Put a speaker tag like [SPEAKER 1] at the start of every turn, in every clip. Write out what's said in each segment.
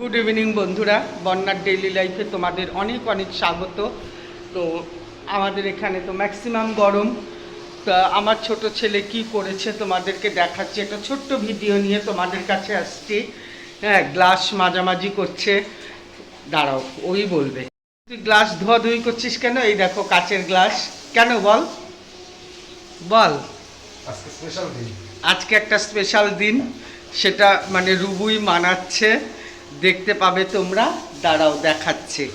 [SPEAKER 1] Good evening বন্ধুরা। বন্যার daily লাইফে তোমাদের অনেক অনেক স্বাগত। তো আমাদের এখানে তো ম্যাক্সিমাম গরম। তা আমার ছোট ছেলে কি করেছে তোমাদেরকে দেখাচ্ছি। একটা ছোট্ট ভিডিও নিয়ে তোমাদের কাছে আসছি। হ্যাঁ গ্লাস মাঝামাঝি করছে। দাঁড়াও ওই বলবে। তুই গ্লাস ধোয়াধুয়ি করছিস কেন? এই দেখো কাচের গ্লাস কেন বল? বল।
[SPEAKER 2] আজকে স্পেশাল দিন।
[SPEAKER 1] আজকে একটা স্পেশাল দিন। সেটা মানে রুবুই মানাচ্ছে। দেখতে পাবে তোমরা। দাঁড়াও দেখাচ্ছে।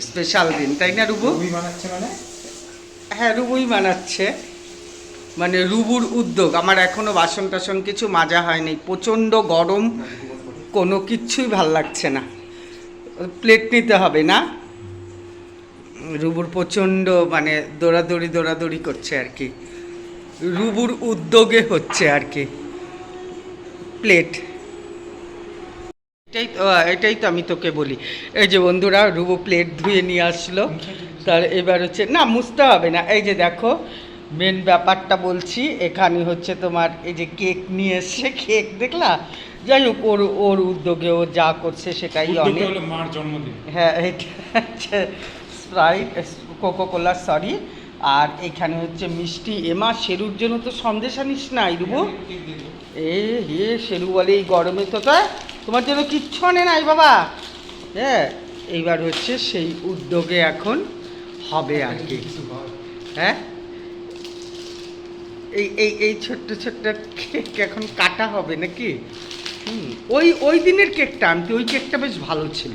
[SPEAKER 1] স্পেশাল দিন তাই না রুবু?
[SPEAKER 2] রুই বানাচ্ছে মানে?
[SPEAKER 1] হ্যাঁ রুবুই মানাচ্ছে। মানে রুবুর উদ্যোগ। আমার এখনও বাসন টাসন কিছু মাজা হয়নি। প্রচণ্ড গরম কোনো কিচ্ছুই ভালো লাগছে না। প্লেট নিতে হবে না? রুবুর প্রচণ্ড মানে দৌড়াদৌড়ি দৌড়াদৌড়ি করছে আর কি। রুবুর উদ্যোগে হচ্ছে আর কি। প্লেট এটাই তো এটাই তো আমি তোকে বলি। এই যে বন্ধুরা রুবো প্লেট ধুয়ে নিয়ে আসলো। তার এবার হচ্ছে না মুছতে হবে না। এই যে দেখো মেন ব্যাপারটা বলছি এখানে হচ্ছে তোমার এই যে কেক নিয়ে এসছে। কেক দেখলা? যাই হোক ওর ওর উদ্যোগে ও যা করছে সেটাই অনেক।
[SPEAKER 2] মার জন্মদিন।
[SPEAKER 1] হ্যাঁ এটা হচ্ছে স্প্রাইট কোকো কোলা সরি আর এখানে হচ্ছে মিষ্টি। এমা শেরুর জন্য তো সন্দেশ আনিস না এই রুবু এ হে শেরু বলে এই গরমে তো তা তোমার জন্য কিচ্ছু আনে নাই বাবা। হ্যাঁ এইবার হচ্ছে সেই উদ্যোগে এখন হবে আর কি। হ্যাঁ? এই এই এই ছোট্ট ছোট্ট কেক এখন কাটা হবে নাকি? হুম ওই ওই দিনের কেকটা আনতে ওই কেকটা বেশ ভালো ছিল।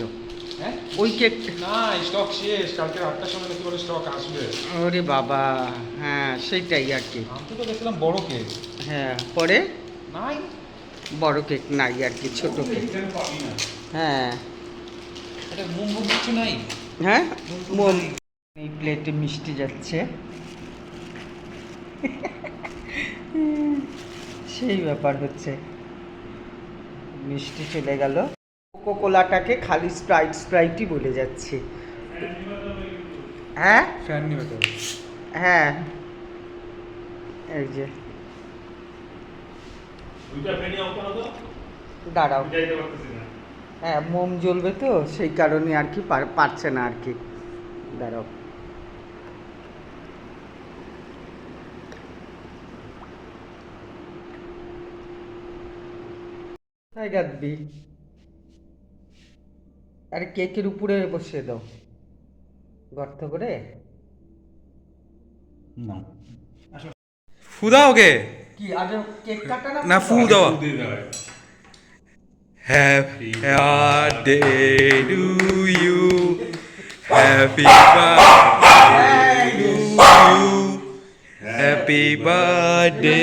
[SPEAKER 2] হ্যাঁ?
[SPEAKER 1] ওই কেক
[SPEAKER 2] না স্টক শেষ কালকে আটটার সময় নাকি বলে স্টক আসবে।
[SPEAKER 1] ওরে বাবা হ্যাঁ সেইটাই আর কি।
[SPEAKER 2] আমি তো গেছিলাম বড় কেক।
[SPEAKER 1] হ্যাঁ পরে?
[SPEAKER 2] নাই।
[SPEAKER 1] বড় কেক নাই আর কি ছোট কেক। হ্যাঁ। হ্যাঁ? মোম এই প্লেটে মিষ্টি যাচ্ছে। সেই ব্যাপার হচ্ছে। মিষ্টি চলে গেল। কোকো কোলাটাকে খালি স্প্রাইট স্প্রাইটই বলে যাচ্ছি। হ্যাঁ? হ্যাঁ। এই যে। দাঁড়াও। হ্যাঁ মোম জ্বলবে তো সেই কারণে আর কি পারছে না আর কি। দাঁড়াও। গাঁদবি। আরে কেকের উপরে বসিয়ে দাও। গর্ত করে।
[SPEAKER 2] না।
[SPEAKER 3] ফুদা ওকে।
[SPEAKER 1] কি আগে কেক কাটা
[SPEAKER 3] না ফু দেওয়া? Happy birthday to you happy birthday to you happy birthday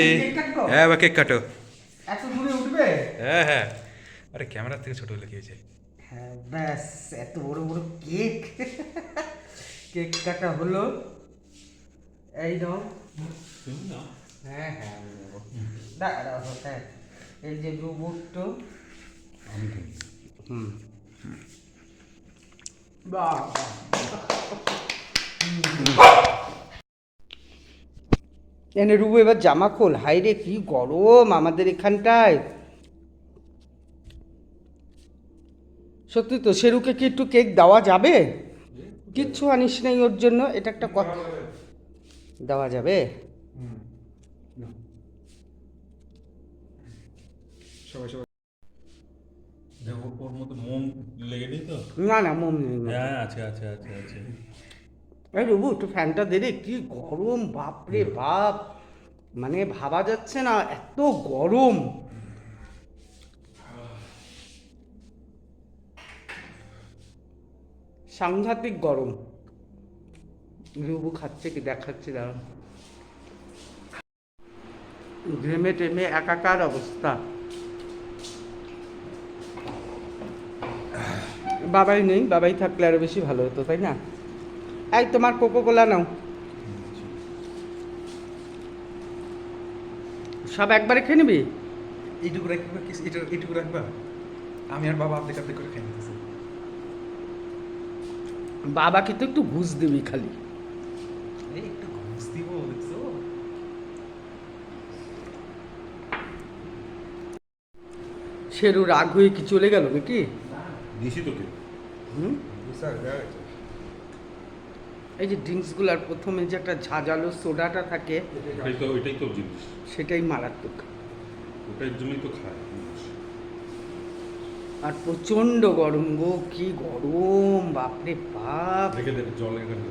[SPEAKER 3] হ্যাঁ এবার কেক কাটো।
[SPEAKER 1] এত দূরে উঠবে?
[SPEAKER 3] হ্যাঁ হ্যাঁ। আরে ক্যামেরার থেকে ছোট হলে কি হয়েছে?
[SPEAKER 1] হ্যাঁ ব্যাস এত বড় বড় কেক। কেক কাটা হলো। এই নাও। হ্যাঁ হ্যাঁ আমি নেব। হ্যাঁ। এই যে রুবুটটো হুম। বাহ। এনে রুবু এবার জামা খোল। হাই রে কি গরম আমাদের এখানটায়। সত্যি তো শেরুকে কি একটু কেক দেওয়া যাবে? কিচ্ছু আনিস নাই ওর জন্য এটা একটা কথা। দেওয়া যাবে।
[SPEAKER 2] সবাই সবাই। দেখো ওর মতো মোম লেগে নেই তো?
[SPEAKER 1] না না মোম নেই।
[SPEAKER 3] হ্যাঁ আছে আছে আছে আছে।
[SPEAKER 1] এই রুবু একটু ফ্যানটা দে রে কি গরম বাপরে বাপ। মানে ভাবা যাচ্ছে না এত গরম। সাংঘাতিক গরম। রুবু খাচ্ছে কি দেখাচ্ছে দাঁড়ান ঘেমে টেমে একাকার অবস্থা। বাবাই নেই বাবাই থাকলে আরও বেশি ভালো হতো তাই না? এই তোমার কোকো কোলা নাও। সব একবারে খেয়ে নিবি?
[SPEAKER 2] এইটুকু রাখবা এইটুকু রাখবা? আমি আর বাবা আর্ধেক আর্ধেক করে খেয়ে নিতেছি।
[SPEAKER 1] বাবাকে তো একটু ঘুষ দিবি খালি।
[SPEAKER 2] একটু ঘুষ দিব দেখছ
[SPEAKER 1] শেরু রাগ হয়ে কি চলে গেল নাকি?
[SPEAKER 2] দিছি তোকে।
[SPEAKER 1] হুম? এই যে ড্রিঙ্কসগুলার প্রথমে যে একটা ঝাঁঝালো সোডাটা থাকে
[SPEAKER 2] এটাই তো জিনিস।
[SPEAKER 1] সেটাই মারাত্মক।
[SPEAKER 2] ওটার জন্যই তো খায়
[SPEAKER 1] আর প্রচণ্ড গরম গো কি গরম বাপরে বাপ।
[SPEAKER 2] রেখে দে জল এখানে।